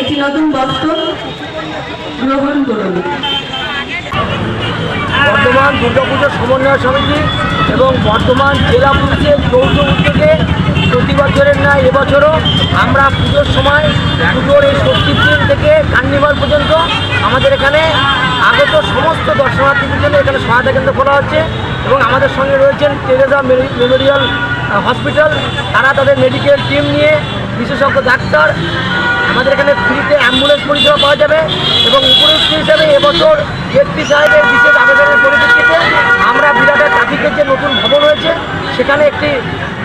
একটি নতুন বস্ত্র গ্রহণ করুন। বর্ধমান দুর্গাপুজো সমন্বয় সমিতি এবং বর্ধমান জেলা পুলিশের যৌথ উদ্যোগে প্রতি বছরের ন্যায় এবছরও আমরা পুজোর সময় পুজোর এই ষষ্ঠীর দিন থেকে কার্নিভাল পর্যন্ত আমাদের এখানে আগত সমস্ত দর্শনার্থীদের জন্য এখানে সহায়তা কেন্দ্র খোলা হচ্ছে এবং আমাদের সঙ্গে রয়েছেন টেরেজা মেমোরিয়াল হসপিটাল। তারা তাদের মেডিকেল টিম নিয়ে বিশেষজ্ঞ ডাক্তার আমাদের এখানে ফ্রিতে অ্যাম্বুলেন্স পরিষেবা পাওয়া যাবে এবং উপরস্থ হিসাবে এবছর এসপি সাহেবের বিশেষ আবেদনের পরিপ্রেক্ষিতে আমরা বিরাটের ট্রাফিকের যে নতুন ভবন হয়েছে সেখানে একটি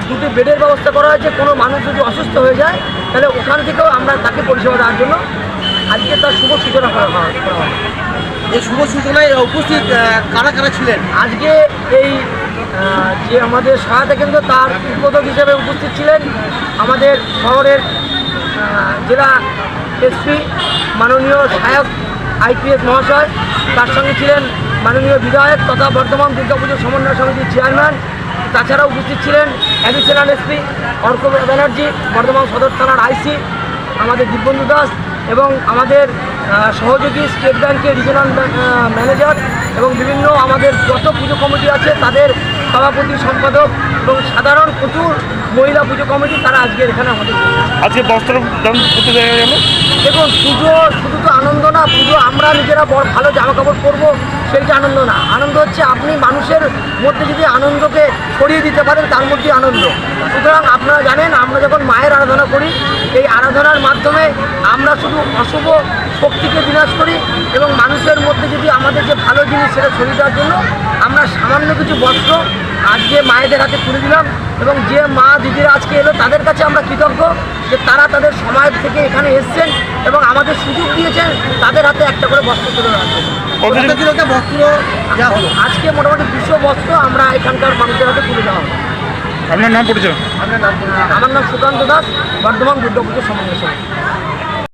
দুটি বেডের ব্যবস্থা করা হয়েছে। কোনো মানুষ যদি অসুস্থ হয়ে যায় তাহলে ওখান থেকেও আমরা তাকে পরিষেবা দেওয়ার জন্য আজকে তার শুভ সূচনা করা হয়। এই শুভ সূচনায় উপস্থিত কারা কারা ছিলেন? আজকে এই যে আমাদের সহায়তা কেন্দ্র, তার উদ্বোধক হিসেবে উপস্থিত ছিলেন আমাদের শহরের জেলা এসপি মাননীয় সহায়ক আইপিএস মহাশয়, তার সঙ্গে ছিলেন মাননীয় বিধায়ক তথা বর্ধমান দুর্গাপুজো সমন্বয় সমিতির চেয়ারম্যান তাছাড়া উপস্থিত ছিলেন অ্যাডিশনাল এসপি অর্ক ব্যানার্জি, বর্ধমান সদর থানার আইসি আমাদের দিব্যন্দু দাস এবং আমাদের সহযোগী স্টেট ব্যাংকের রিজনাল ম্যানেজার এবং বিভিন্ন আমাদের যত পুজো কমিটি আছে, তাদের সভাপতি সম্পাদক এবং সাধারণ প্রচুর মহিলা পুজো কমিটি তারা আজকে এখানে আমাদের আজকে বস্ত্র দান করতে দেখা গেল দেখুন পুজো শুধু তো আনন্দ না পুজো আমরা নিজেরা বড় ভালো জামা কাপড় পরবো সেইটা আনন্দ না। আনন্দ হচ্ছে আপনি মানুষের মধ্যে যদি আনন্দকে ছড়িয়ে দিতে পারেন তার মধ্যে আনন্দ। সুতরাং আপনারা জানেন আমরা যখন মায়ের আরাধনা করি এই আরাধনার মাধ্যমে আমরা শুধু অশুভ শক্তিকে বিনাশ করি এবং মানুষের মধ্যে যদি আমাদের যে ভালো জিনিস সেটা ছড়িয়ে দেওয়ার জন্য আমরা সামান্য কিছু বস্ত্র আজকে মায়েদের হাতে তুলে দিলাম এবং যে মা দিদিরা আজকে এলো তাদের কাছে আমরা কৃতজ্ঞ যে তারা তাদের সমাজ থেকে এখানে এসছেন এবং আমাদের সুযোগ দিয়েছেন তাদের হাতে একটা করে বস্ত্র তুলে দেওয়ার কতজনকে বস্ত্র আজকে মোটামুটি দুশো বস্ত্র আমরা এখানকার মানুষের হাতে তুলে দেওয়া হবে আপনার নাম পরিচয়? আমার নাম সুকান্ত দাস বর্ধমান দুর্গাপুজো সমন্বয় সমিতি